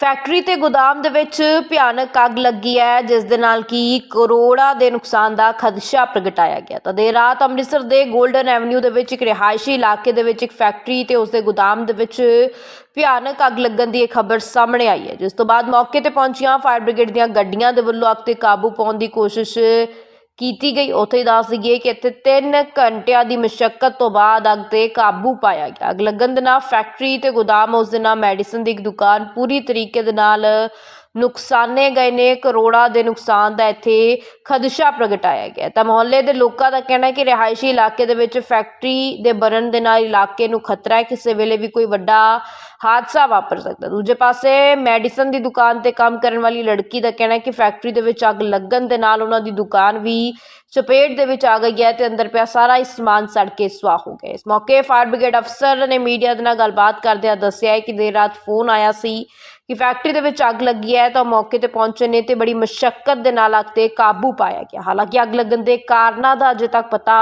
Factory ਤੇ ਗੋਦਾਮ ਦੇ ਵਿੱਚ ਭਿਆਨਕ ਅੱਗ ਲੱਗੀ ਹੈ, ਜਿਸ ਦੇ ਨਾਲ ਕਿ ਕਰੋੜਾਂ ਦੇ ਨੁਕਸਾਨ ਦਾ ਖਦਸ਼ਾ ਪ੍ਰਗਟਾਇਆ ਗਿਆ। ਤਾਂ ਦੇਰ ਰਾਤ ਅੰਮ੍ਰਿਤਸਰ ਦੇ 골ਡਨ ਐਵਨਿਊ ਦੇ ਵਿੱਚ ਇੱਕ ਰਿਹਾਇਸ਼ੀ ਇਲਾਕੇ ਦੇ ਵਿੱਚ ਇੱਕ ਫੈਕਟਰੀ ਤੇ ਉਸ ਦੇ ਗੋਦਾਮ ਦੇ ਵਿੱਚ ਭਿਆਨਕ ਅੱਗ ਲੱਗਣ ਦੀ ਇਹ ਖਬਰ ਸਾਹਮਣੇ ਆਈ ਹੈ। ਜਿਸ ਤੋਂ ਬਾਅਦ ਮੌਕੇ ਤੇ ਪਹੁੰਚੀਆਂ ਫਾਇਰ ਬ੍ਰਿਗੇਡ ਦੀਆਂ ਗੱਡੀਆਂ ਦੇ ਵੱਲੋਂ ਅੱਗ ਤੇ ਕਾਬੂ ਪਾਉਣ ਦੀ ਕੋਸ਼ਿਸ਼ ਕੀਤੀ ਗਈ। ਉੱਥੇ ਹੀ ਦੱਸ ਦਈਏ ਕਿ ਇੱਥੇ 3 ਘੰਟਿਆਂ ਦੀ ਮਸ਼ੱਕਤ ਤੋਂ ਬਾਅਦ ਅੱਗ ਤੇ ਕਾਬੂ ਪਾਇਆ ਗਿਆ। ਅੱਗ ਲੱਗਣ ਦੇ ਨਾਲ ਫੈਕਟਰੀ ਤੇ ਗੋਦਾਮ, ਉਸ ਦੇ ਨਾਲ ਮੈਡੀਸਨ ਦੀ ਇੱਕ ਦੁਕਾਨ ਪੂਰੀ ਤਰੀਕੇ ਦੇ ਨਾਲ ਨੁਕਸਾਨੇ ਗਏ ਨੇ, ਕਰੋੜਾਂ ਦੇ ਨੁਕਸਾਨ ਦਾ ਇੱਥੇ ਖਦਸ਼ਾ ਪ੍ਰਗਟਾਇਆ ਗਿਆ ਤਾਂ ਮੁਹੱਲੇ ਦੇ ਲੋਕਾਂ ਦਾ ਕਹਿਣਾ ਹੈ ਕਿ ਰਿਹਾਇਸ਼ੀ ਇਲਾਕੇ ਦੇ ਵਿੱਚ ਫੈਕਟਰੀ ਦੇ ਬਰਨ ਦੇ ਨਾਲ ਇਲਾਕੇ ਨੂੰ ਖਤਰਾ ਹੈ। ਕਿਸੇ ਵੇਲੇ ਵੀ ਕੋਈ ਵੱਡਾ ਹਾਦਸਾ ਵਾਪਰ ਸਕਦਾ ਦੂਜੇ ਪਾਸੇ ਮੈਡੀਸਨ ਦੀ ਦੁਕਾਨ ਤੇ ਕੰਮ ਕਰਨ ਵਾਲੀ ਲੜਕੀ ਦਾ ਕਹਿਣਾ ਹੈ ਕਿ ਫੈਕਟਰੀ ਦੇ ਵਿੱਚ ਅੱਗ ਲੱਗਣ ਦੇ ਨਾਲ ਉਹਨਾਂ ਦੀ ਦੁਕਾਨ ਵੀ ਚਪੇਟ ਦੇ ਵਿੱਚ ਆ ਗਈ ਹੈ ਤੇ ਅੰਦਰ ਪਿਆ ਸਾਰਾ ਹੀ ਸਮਾਨ ਸੜ ਕੇ ਸੁਆਹ ਹੋ ਗਿਆ ਇਸ ਮੌਕੇ ਫਾਇਰ ਬ੍ਰਿਗੇਡ ਅਫਸਰ ਨੇ ਮੀਡੀਆ ਦੇ ਨਾਲ ਗੱਲਬਾਤ ਕਰਦਿਆਂ ਦੱਸਿਆ ਹੈ ਕਿ ਦੇਰ ਰਾਤ ਫੋਨ ਆਇਆ ਸੀ ਕਿ ਫੈਕਟਰੀ ਦੇ ਵਿੱਚ ਅੱਗ ਲੱਗੀ ਹੈ ਤਾਂ ਮੌਕੇ ਤੇ ਪਹੁੰਚੇ ਨੇ ਤੇ ਬੜੀ ਮੁਸ਼ਕਲ ਦੇ ਨਾਲ ਅੱਗ ਤੇ ਕਾਬੂ ਪਾਇਆ ਗਿਆ ਹਾਲਾਂਕਿ ਅੱਗ ਲੱਗਣ ਦੇ ਕਾਰਨਾਂ ਦਾ ਅਜੇ ਤੱਕ ਪਤਾ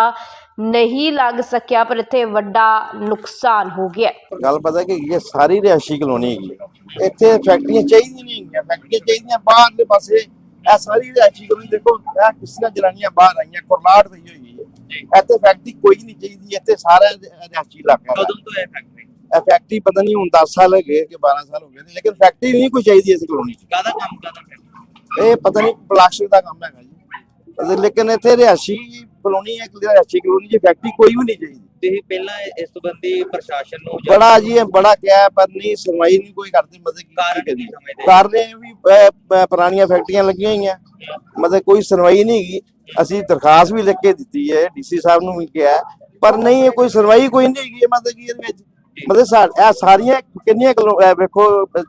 ਨਹੀਂ ਲੱਗ ਸਕਿਆ ਪਰ ਇੱਥੇ ਵੱਡਾ ਨੁਕਸਾਨ ਹੋ ਗਿਆ। ਗੱਲ ਪਤਾ ਕਿ ਇਹ ਸਾਰੀ ਰਿਹਾਇਸ਼ੀ ਕਲੋਨੀ ਹੈਗੀ ਹੈ। ਇੱਥੇ ਫੈਕਟਰੀਆਂ ਚਾਹੀਦੀਆਂ ਨਹੀਂ ਹੈਗੀਆਂ ਫੈਕਟਰੀਆਂ ਚਾਹੀਦੀਆਂ ਬਾਹਰਲੇ ਪਾਸੇ ਇਹ ਸਾਰੀ ਰਿਹਾਇਸ਼ੀ ਕਲੋਨੀ ਦੇਖੋ ਇਹ ਕਿਸੀਆਂ ਜਨਾਨੀਆਂ ਬਾਹਰ ਆਈਆਂ ਕੁਰਲਾਟ ਪਈ ਹੋਈ ਹੈ ਇੱਥੇ ਫੈਕਟਰੀ ਕੋਈ ਨਹੀਂ ਚਾਹੀਦੀ ਇੱਥੇ ਸਾਰਾ ਰਿਹਾਇਸ਼ੀ ਇਲਾਕਾ ਹੈ। ਕਦੋਂ ਤੋਂ ਹੈ ਫੈਕਟਰੀ ਇਹ ਫੈਕਟਰੀ ਪਤਾ ਨਹੀਂ ਹੁਣ 10 ਸਾਲ ਹੋ ਗਏ ਕਿ 12 ਸਾਲ ਹੋ ਗਏ ਨੇ ਲੇਕਿਨ ਫੈਕਟਰੀ ਨਹੀਂ ਕੋਈ ਚਾਹੀਦੀ ਇਸ ਕਲੋਨੀ 'ਚ। ਕਾਹਦਾ ਕੰਮ ਕਰਦਾ ਫੈਕਟਰੀ ਇਹ ਪਤਾ ਨਹੀਂ ਪਲਾਸਟਿਕ ਦਾ ਕੰਮ ਹੈਗਾ ਜੀ। ਲੇਕਿਨ ਇੱਥੇ ਰਿਹਾਇਸ਼ੀ ਕਲੋਨੀ ਹੈ ਇੱਕ ਰਿਹਾਇਸ਼ੀ ਕਲੋਨੀ 'ਚ ਫੈਕਟਰੀ ਕੋਈ ਵੀ ਨਹੀਂ ਚਾਹੀਦੀ। ਤੁਸੀਂ ਪਹਿਲਾਂ ਇਸ ਸੰਬੰਧੀ ਪ੍ਰਸ਼ਾਸਨ ਨੂੰ ਬੜਾ ਜੀ ਇਹ ਬੜਾ ਕਿਹਾ ਪਰ ਨਹੀਂ ਸੁਣਵਾਈ ਨਹੀਂ ਕੋਈ ਕਰਦੀ ਮਤਲਬ ਕੀ ਕਾਰਨ ਕੀ ਕੀ ਕਰੀਏ ਸਮਝਦੇ? ਕਾਰਨ ਵੀ ਪੁਰਾਣੀਆਂ ਫੈਕਟਰੀਆਂ ਲੱਗੀਆਂ ਹੋਈਆਂ। ਮਤਲਬ ਕੋਈ ਸੁਣਵਾਈ ਨਹੀਂ ਹੈਗੀ। ਅਸੀਂ ਦਰਖਾਸਤ ਵੀ ਲਿਖ ਕੇ ਦਿੱਤੀ ਹੈ ਡੀਸੀ ਸਾਹਿਬ ਨੂੰ ਵੀ ਕਿਹਾ ਪਰ ਨਹੀਂ ਇਹ ਕੋਈ ਸੁਣਵਾਈ ਕੋਈ ਨਹੀਂ ਹੈਗੀ ਮਤਲਬ ਕਿ ਇਹਦੇ ਵਿੱਚ? ਮਤਲਬ ਸਾ- ਇਹ ਸਾਰੀਆਂ ਕਿੰਨੀਆਂ ਕਿਲੋ ਇਹ ਵੇਖੋ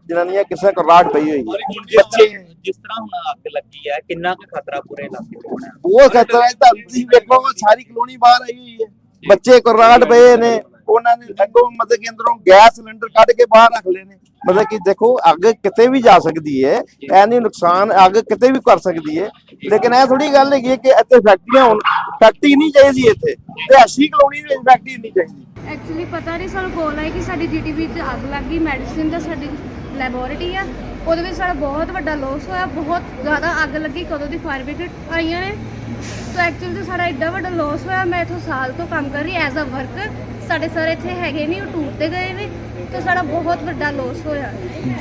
ਜਨਾਨੀਆਂ ਕਿਸੇ ਕੋਲ ਰਾੜ ਪਈ ਹੋਈ। ਹੈ ਜਿਸ ਤਰ੍ਹਾਂ ਜਿਸ ਤਰ੍ਹਾਂ ਹੁਣ ਅੱਗ ਲੱਗੀ ਹੈ ਕਿੰਨਾ ਕੁ ਖਤਰਾ ਪੂਰੇ ਇਲਾਕੇ ਨੂੰ ਹੋਣਾ? ਉਹ ਖਤਰਾ ਹੈ ਤਾਂ ਤੁਸੀਂ ਵੇਖੋ ਸਾਰੀ ਕਲੋਨੀ ਬਾਹਰ ਆਈ ਹੋਈ ਹੈ। ਬੱਚੇ ਕੋਲ ਰਾੜ ਪਏ ਨੇ ਉਹਨਾਂ ਨੇ ਅੱਗੋਂ ਮਤਲਬ ਕਿ ਅੰਦਰੋਂ ਗੈਸ ਸਿਲੰਡਰ ਕੱਢ ਕੇ ਬਾਹਰ ਰੱਖ ਲਏ ਨੇ। ਮਤਲਬ ਕਿ ਦੇਖੋ ਅੱਗ ਕਿਤੇ ਵੀ ਜਾ ਸਕਦੀ ਹੈ ਐ ਨਹੀਂ ਨੁਕਸਾਨ ਅੱਗ ਕਿਤੇ ਵੀ ਕਰ ਸਕਦੀ ਹੈ। ਲੇਕਿਨ ਇਹ ਥੋੜੀ ਗੱਲ ਹੈਗੀ ਹੈ ਕਿ ਇੱਥੇ ਫੈਕਟਰੀਆਂ ਹੋਣ ਫੈਕਟਰੀ ਨਹੀਂ ਚਾਹੀਦੀ ਇੱਥੇ। ਤੇ ਅਸੀ ਕਲੋਨੀ ਵਿੱਚ ਫੈਕਟਰੀ ਨਹੀਂ ਚਾਹੀਦੀ। ਐਕਚੁਅਲੀ ਪਤਾ ਨਹੀਂ ਸਾਨੂੰ ਕੋਲ ਆਈ ਕਿ ਸਾਡੀ ਜੀਟੀਵੀ 'ਚ ਅੱਗ ਲੱਗ ਗਈ। ਮੈਡੀਸਿਨ ਦਾ ਸਾਡੀ ਲੈਬੋਰੇਟਰੀ ਆ। ਉਹਦੇ ਵਿੱਚ ਸਾਡਾ ਬਹੁਤ ਵੱਡਾ ਲਾਸ ਹੋਇਆ। ਬਹੁਤ ਜ਼ਿਆਦਾ ਅੱਗ ਲੱਗੀ। ਕਦੋਂ ਦੀ ਫਾਇਰ ਬ੍ਰਿਗੇਡ ਆਈਆਂ ਨੇ। ਸੋ ਐਕਚੁਅਲੀ ਤੇ ਸਾਡਾ ਐਡਾ ਵੱਡਾ ਲਾਸ ਹੋਇਆ। ਮੈਂ ਇਥੋਂ ਸਾਲ ਤੋਂ ਕੰਮ ਕਰ ਰਹੀ ਐਜ਼ ਅ ਵਰਕਰ ਸਾਡੇ ਸਰ ਇੱਥੇ ਹੈਗੇ ਨਹੀਂ ਉਹ ਟੂਰ ਤੇ ਗਏ ਨੇ। ਤੇ ਸਾਡਾ ਬਹੁਤ ਵੱਡਾ ਲਾਸ ਹੋਇਆ।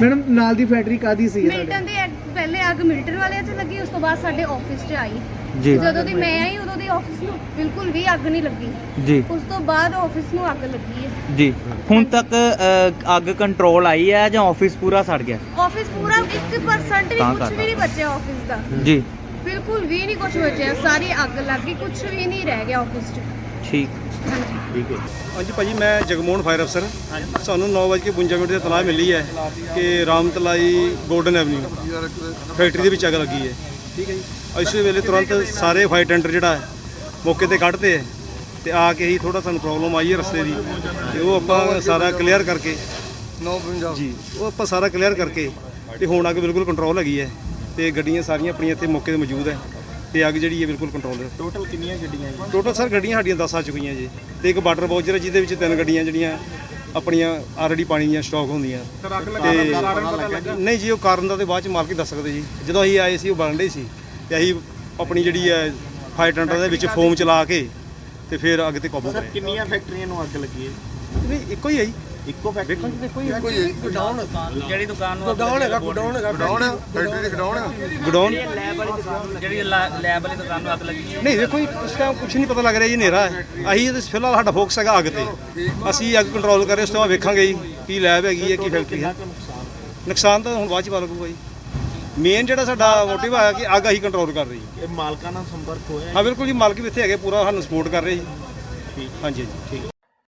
ਮੈਡਮ ਨਾਲ ਦੀ ਫੈਕਟਰੀ ਕਾਦੀ ਸੀ ਮਿਲਟਨ ਦੀ ਅੱਗ- ਪਹਿਲੇ ਅੱਗ ਮਿਲਟਨ ਵਾਲਿਆਂ 'ਚ ਲੱਗੀ। ਉਸ ਤੋਂ ਬਾਅਦ ਸਾਡੇ ਆਫਿਸ 'ਚ ਆਈ। ਜੀ। ਜਦੋਂ ਦੀ ਮੈਂ ਆਈ ਉਦੋਂ ਦੀ ਆਫਿਸ ਨੂੰ ਬਿਲਕੁਲ ਵੀ ਅੱਗ ਨਹੀਂ ਲੱਗੀ। ਜੀ। ਉਸ ਤੋਂ ਬਾਅਦ ਆਫਿਸ ਨੂੰ ਅੱਗ ਲੱਗੀ ਹੈ। ਜੀ। ਹੁਣ ਤੱਕ ਅ, ਅੱਗ ਕੰਟਰੋਲ ਆਈ ਹੈ ਜਾਂ ਆਫਿਸ ਪੂਰਾ ਸੜ ਗਿਆ? ਆਫਿਸ ਪੂਰਾ 1% ਵੀ ਤਾਂ ਕੁਝ ਕਰ ਵੀ ਨਹੀਂ ਬਚਿਆ ਆਫਿਸ ਦਾ। ਜੀ। ਬਿਲਕੁਲ ਵੀ ਨਹੀਂ ਕੁਝ ਬਚਿਆ। ਸਾਰੀ ਅੱਗ ਲੱਗ ਗਈ ਕੁਝ ਵੀ ਨਹੀਂ ਰਹਿ ਗਿਆ ਆਫਿਸ 'ਚ। ਠੀਕ। ਹਾਂਜੀ। ਹਾਂਜੀ ਭਾਜੀ ਮੈਂ ਜਗਮੋਹਨ ਫਾਇਰ ਅਫਸਰ ਸਾਨੂੰ 9:52 ਮਿੰਟ ਦੀ ਤਲਾਹ ਮਿਲੀ ਹੈ ਕਿ ਰਾਮਤਲਾਈ ਗੋਲਡਨ ਐਵਨਿਊ ਫੈਕਟਰੀ ਦੇ ਵਿੱਚ ਅੱਗ ਲੱਗੀ ਹੈ। ਠੀਕ ਹੈ ਜੀ। ਇਸੇ ਵੇਲੇ ਤੁਰੰਤ ਸਾਰੇ ਫਾਇਰ ਟੈਂਡਰ ਜਿਹੜਾ ਹੈ ਮੌਕੇ ਤੇ ਕੱਢਦੇ ਹੈ ਤੇ ਆ ਕੇ ਹੀ ਥੋੜਾ ਸਾਨੂੰ ਪ੍ਰੋਬਲਮ ਆਈ ਹੈ ਰਸਤੇ ਦੀ। ਤੇ ਉਹ ਆਪਾਂ ਸਾਰਾ ਕਲੀਅਰ ਕਰਕੇ 952 ਜੀ ਉਹ ਆਪਾਂ ਸਾਰਾ ਕਲੀਅਰ ਕਰਕੇ ਤੇ ਹੁਣ ਅੱਗ ਬਿਲਕੁਲ ਕੰਟਰੋਲ ਹੈਗੀ ਹੈ ਤੇ ਗੱਡੀਆਂ ਸਾਰੀਆਂ ਆਪਣੀਆਂ ਇੱਥੇ ਮੌਕੇ ਤੇ ਮੌਜੂਦ ਹੈ ਤੇ ਅੱਗ ਜਿਹੜੀ ਹੈ ਬਿਲਕੁਲ ਕੰਟਰੋਲ ਹੈ। ਟੋਟਲ ਕਿੰਨੀਆਂ ਗੱਡੀਆਂ ਟੋਟਲ ਸਰ ਗੱਡੀਆਂ ਸਾਡੀਆਂ 10 ਆ ਚੁੱਕੀਆਂ ਜੀ। ਤੇ ਇੱਕ ਵਾਟਰ ਬਾਊਚਰ ਹੈ ਜਿਹਦੇ ਵਿੱਚ ਤਿੰਨ ਗੱਡੀਆਂ ਜਿਹੜੀਆਂ ਆਪਣੀਆਂ ਆਲਰੇਡੀ ਪਾਣੀ ਦੀਆਂ ਸਟਾਕ ਹੁੰਦੀਆਂ। ਤੇ ਨਹੀਂ ਜੀ ਉਹ ਕਾਰਨ ਦਾ ਤੇ ਬਾਅਦ ਚ ਮਾਲਕ ਹੀ ਦੱਸ ਸਕਦੇ ਜੀ। ਜਦੋਂ ਅਸੀਂ ਆਏ ਸੀ ਉਹ ਬਣ ਰਹੀ ਸੀ ਤੇ ਅਸੀਂ ਆਪਣੀ ਜਿਹੜੀ ਹੈ ਫਾਇਰ ਟੈਂਡਰ ਦੇ ਵਿੱਚ ਫੋਮ ਚਲਾ ਕੇ ਤੇ ਫਿਰ ਅੱਗ ਤੇ ਕਾਬੂ ਪਾਇਆ ਕਿੰਨੀਆਂ ਫੈਕਟਰੀਆਂ ਨੂੰ ਅੱਗ ਲੱਗੀ ਹੈ? ਨਹੀਂ ਇੱਕੋ ਹੀ ਹੈ ਜੀ। ਇੱਕੋ ਫੈਕਟਰੀ ਦੇਖੋ ਜੀ ਦੇਖੋ ਜੀ ਜਿਹੜੀ ਦੁਕਾਨ ਨੂੰ ਗੋਡਾਊਨ ਹੈਗਾ ਗੋਡਾਊਨ ਹੈਗਾ। ਗੋਡਾਊਨ ਫੈਕਟਰੀ ਦੇ ਗੋਡਾਊਨ ਗਡਾਊਨ? ਲੈਬ ਵਾਲੀ ਦੁਕਾਨ ਜਿਹੜੀ ਲੈਬ ਵਾਲੀ ਦੁਕਾਨ ਨੂੰ ਅੱਗ ਲੱਗੀ ਨਹੀਂ ਦੇਖੋ ਜੀ ਇਸ ਟਾਈਮ ਕੁਝ ਨਹੀਂ ਪਤਾ ਲੱਗ ਰਿਹਾ ਜੀ ਹਨੇਰਾ ਹੈ। ਅਸੀਂ ਇਹਦੇ ਫਿਲਹਾਲ ਸਾਡਾ ਫੋਕਸ ਹੈਗਾ ਅੱਗ ਤੇ। ਅਸੀਂ ਅੱਗ ਕੰਟਰੋਲ ਕਰ ਰਹੇ ਉਸ ਤੋਂ ਬਾਅਦ ਵੇਖਾਂਗੇ ਜੀ ਕੀ ਲੈਬ ਹੈਗੀ ਹੈ ਕੀ ਫੈਕਟਰੀ ਹੈ। ਨੁਕਸਾਨ ਤਾਂ ਹੁਣ ਬਾਅਦ ਚ ਪਤਾ ਲੱਗੂਗਾ ਜੀ। ਮੇਨ ਜਿਹੜਾ ਸਾਡਾ ਮੋਟਿਵ ਹੈ ਕਿ ਅੱਗ ਅਸੀਂ ਕੰਟਰੋਲ ਕਰ ਰਹੀ ਇਹ ਮਾਲਕਾਂ ਨਾਲ ਸੰਪਰਕ ਹੋਇਆ ਹਾਂ? ਬਿਲਕੁਲ ਜੀ ਮਾਲਕ ਵੀ ਇੱਥੇ ਹੈਗੇ ਪੂਰਾ ਸਾਨੂੰ ਸਪੋਰਟ ਕਰ ਰਹੇ ਜੀ। ਹਾਂਜੀ ਹਾਂਜੀ। ਠੀਕ।